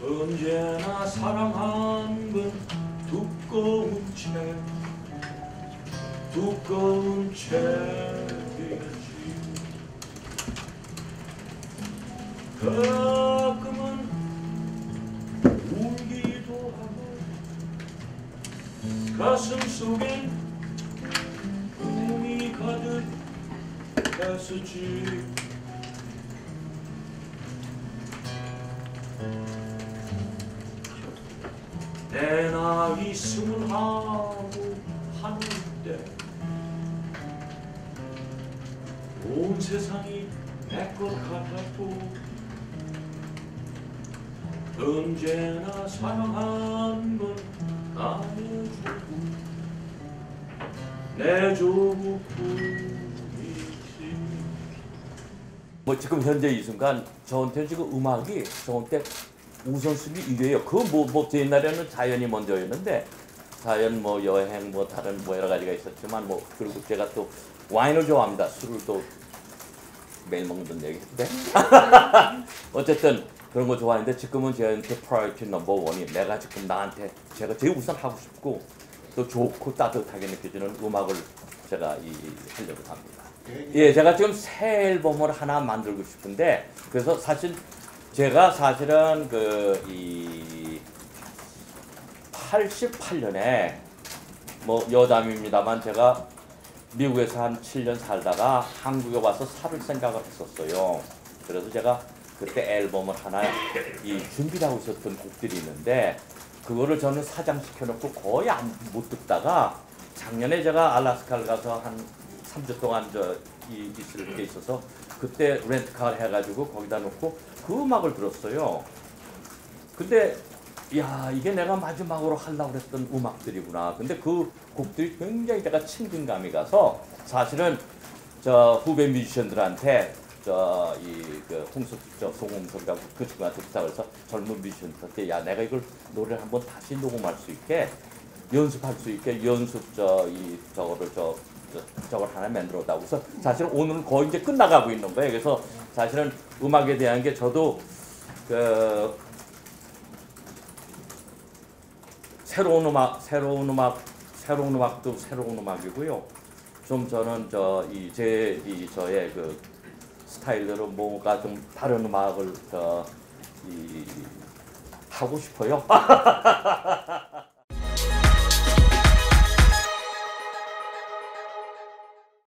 언제나 사랑한 건 두꺼운 책 두꺼운 책이지. 가끔은 울기도 하고 가슴 속엔 꿈이 가득 했었지 내 나이 스물하고 하는데 온 세상이 내 것 같았고 언제나 사랑한 건 나눠주고 내 조국 뿐이지. 뭐 지금 현재 이 순간 저한테 지금 음악이 저한테 우선순위 1위에요. 그뭐뭐 옛날에는 자연이 먼저였는데 자연 뭐 여행 뭐 다른 뭐 여러 가지가 있었지만 뭐 그리고 제가 또 와인을 좋아합니다. 술을 또 매일 먹는 얘기인데 어쨌든 그런 거 좋아하는데 지금은 저한테 프라이어티 넘버 원이 내가 지금 나한테 제가 제일 우선 하고 싶고 또 좋고 따뜻하게 느껴지는 음악을 제가 이 하려고 합니다. 예, 제가 지금 새 앨범을 하나 만들고 싶은데 그래서 사실 제가 사실은 그 이 88년에 뭐 여담입니다만 제가 미국에서 한 7년 살다가 한국에 와서 살 생각을 했었어요. 그래서 제가 그때 앨범을 하나 이 준비를 하고 있었던 곡들이 있는데 그거를 저는 사장시켜 놓고 거의 안, 못 듣다가 작년에 제가 알라스카를 가서 한 3주 동안 저 이, 있을 게 있어서 그때 렌트카를 해가지고 거기다 놓고 그 음악을 들었어요. 근데 야 이게 내가 마지막으로 하려고 했던 음악들이구나. 근데 그 곡들이 굉장히 제가 친근감이 가서 사실은 저 후배 뮤지션들한테 저이그 홍석 저 송홍석이라고 그 친구한테 부탁을 해서 젊은 뮤지션한테 야 내가 이걸 노래를 한번 다시 녹음할 수 있게 연습할 수 있게 연습 저 이 저거를 저, 저 저걸 하나 만들었다고 그래서 사실은 오늘은 거의 이제 끝나가고 있는 거예요. 그래서 사실은 음악에 대한 게 저도 그 새로운 음악, 새로운 음악, 새로운 음악도 새로운 음악이고요. 좀 저는 저 이 제 이 저의 그 스타일대로 뭔가 좀 다른 음악을 저이 하고 싶어요.